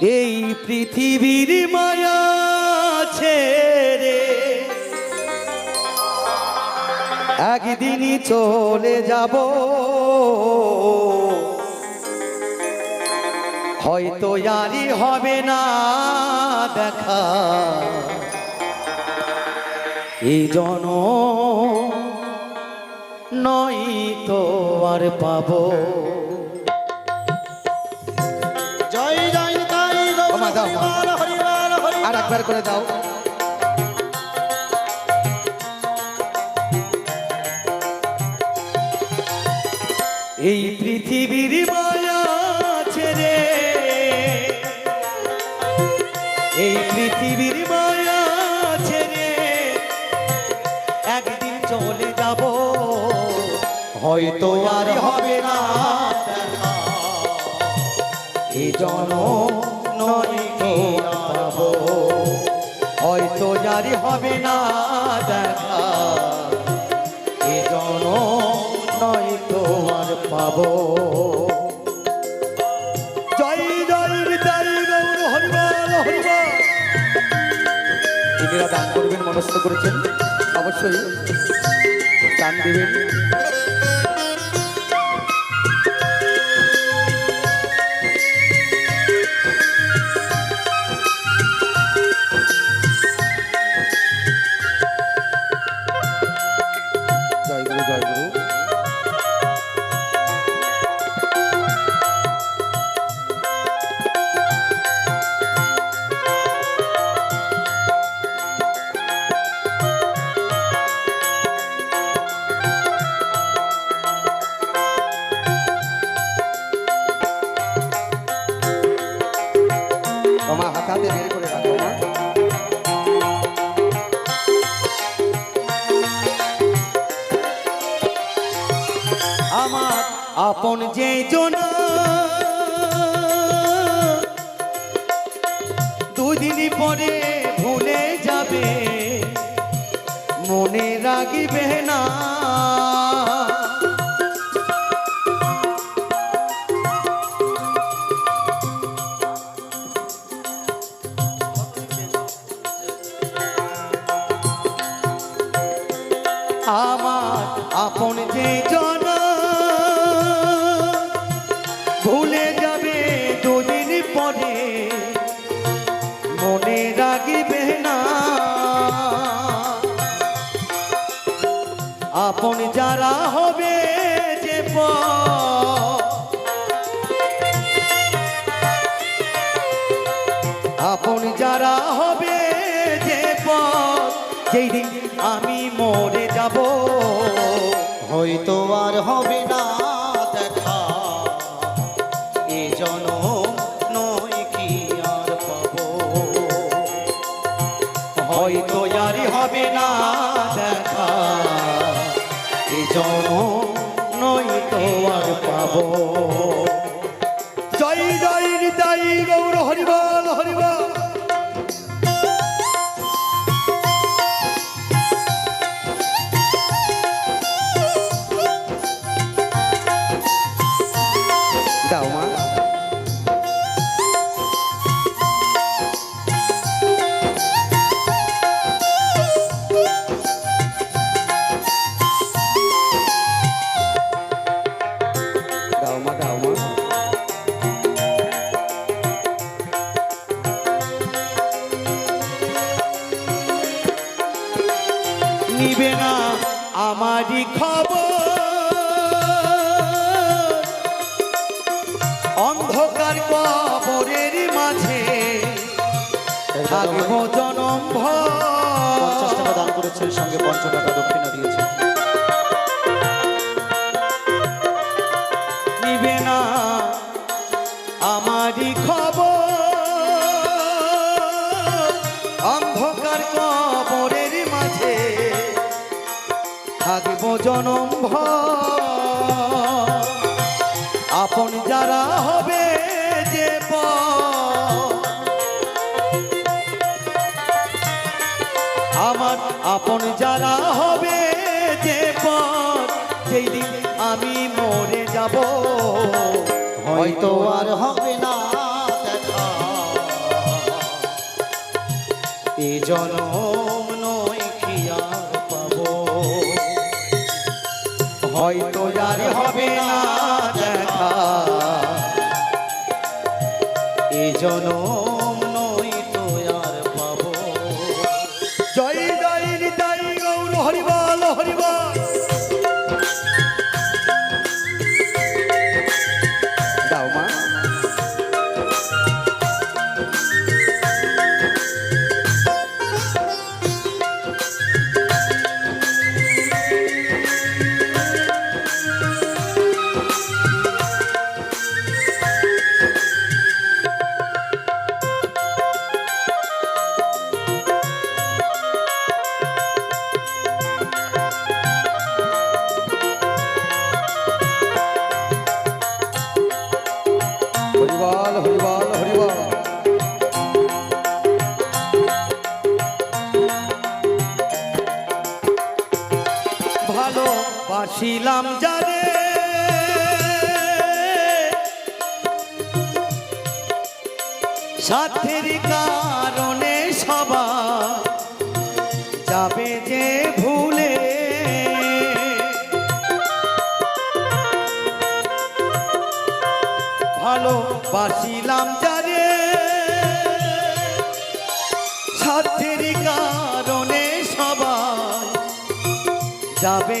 এই পৃথিবীর মায়া ছেড়ে একদিনই চলে যাব। হয়তো আরই হবে না দেখা। এই জন নয় তো আর পাবো। ওমা, দাও, আর একবার করে দাও। এই পৃথিবীর মায়া ছেড়ে এই পৃথিবীর মায়া ছেড়ে একদিন চলে যাব। হয়তো আর হবে না এই জন জারি হবে না দেখা। নয় তো আর পাবো। দান করবেন, মনস্থ করেছেন। অবশ্যই দান দিবেন। আমার আপন যে জনা দুদিন পরে ভুলে যাবে মনে রাগিবে না। আমার আপন যে জনা। ভুলে যাবে দুদিন পরে, মনে রাগিবে না। আপন যারা হবে যে আপন যারা হবে যেই আমি মরে যাব। হয়তো আর হবে না দেখা। এ কি আর পাবো। হয়তো আর হবে না দেখা। তো আর পাবো। আমারই খবর? অন্ধকার কবরের মাঝে থাকব জনম পঞ্চাশ টাকা দান করেছেন সঙ্গে পঞ্চাশ টাকা জনম আপন যারা হবে যে আমার আপন যারা হবে যে পথ দিন আমি মরে যাব, হয়তো আর হবে না এ জনম জনম বাসিলাম যারে সাথের কারণে সবার যাবে যে ভুলে। ভালো বাসিলাম যারে সাথের কারণে সবাই যাবে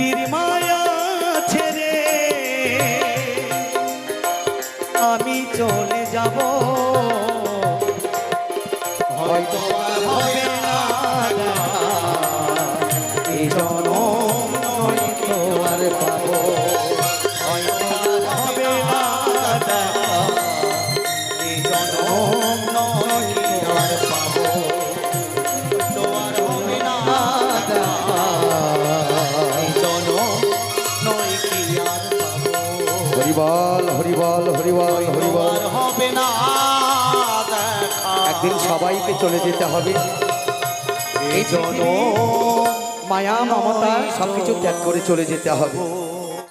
পৃথিবীর মায়া ছেড়ে আমি চলে যাব। হয়তো হবে না এই জনম আর পাবো। হরিবল হরিবল হরিবল হরিবল। হবে না একদিন সবাইকে চলে যেতে হবে। এই জন্য মায়া মমতা সবকিছু ত্যাগ করে চলে যেতে হবে।